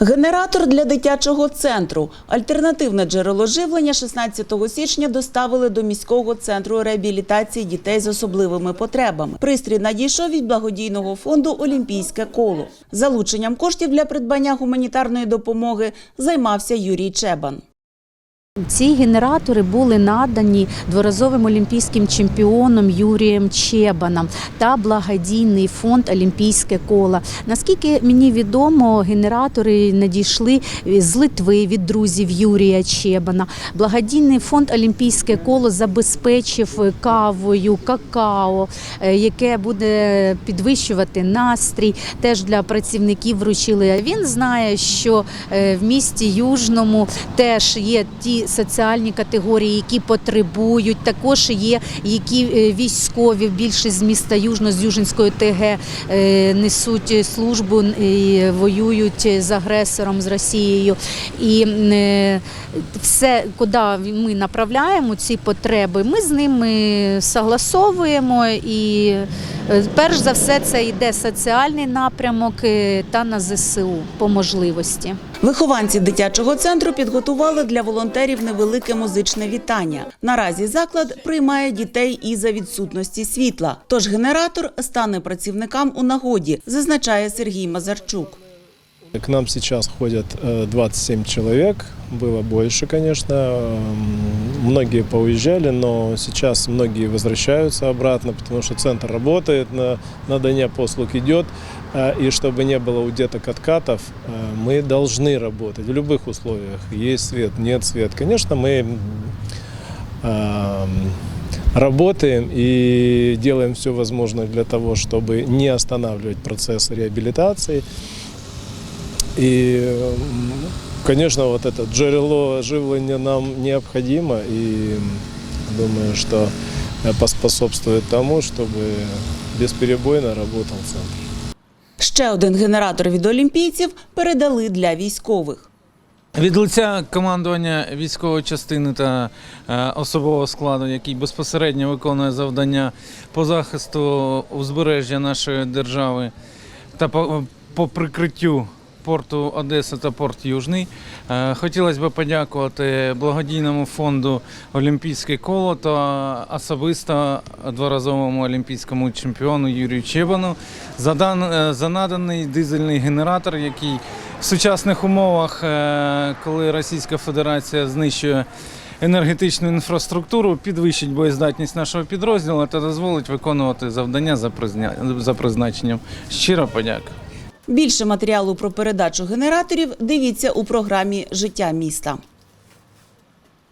Генератор для дитячого центру. Альтернативне джерело живлення 16 січня доставили до міського центру реабілітації дітей з особливими потребами. Пристрій надійшов від благодійного фонду Олімпійське коло. Залученням коштів для придбання гуманітарної допомоги займався Юрій Чебан. Ці генератори були надані дворазовим олімпійським чемпіоном Юрієм Чебаном та благодійний фонд Олімпійське коло. Наскільки мені відомо, генератори надійшли з Литви від друзів Юрія Чебана. Благодійний фонд Олімпійське коло забезпечив кавою, какао, е, яке буде підвищувати настрій. Теж для працівників вручили. Він знає, що е, в місті Южному теж є ті соціальні категорії, які потребують. Також є які е, військові більшість з міста Южно з Южинської ТГ е, несуть службу і воюють з агресором з Росією. І е, все, куди ми направляємо ці потреби, ми з ними согласовуємо і перш за все це йде соціальний напрямок та на ЗСУ по можливості. Вихованці дитячого центру підготували для волонтерів невелике музичне вітання. Наразі заклад приймає дітей і за відсутності світла. Тож генератор стане працівникам у нагоді, зазначає Сергій Мазарчук. К нам сейчас ходят э, 27 человек, было больше, конечно. Многие поуезжали, но сейчас многие возвращаются обратно, потому что центр работает, на, надание послуг идет. Э, И чтобы не было у деток откатов, э, мы должны работать в любых условиях. Есть свет, нет свет. Конечно, мы работаем и делаем все возможное для того, чтобы не останавливать процесс реабилитации. И, м, конечно, вот это джерело живления нам необходимо, и думаю, что э, поспособствует тому, чтобы бесперебойно работал центр. Ще один генератор від олімпійців передали для військових. Від лиця командування військової частини та е, особового складу, який безпосередньо виконує завдання по захисту узбережжя нашої держави та по, по прикриттю порту Одеса та порт Южний, е, хотілося б подякувати благодійному фонду Олімпійське коло та особисто дворазовому олімпійському чемпіону Юрію Чебану за, дан, е, за наданий дизельний генератор, який в сучасних умовах, е, коли Російська Федерація знищує енергетичну інфраструктуру, підвищить боєздатність нашого підрозділу та дозволить виконувати завдання за призначенням. Щиро подяка. Більше матеріалу про передачу генераторів дивіться у програмі Життя міста.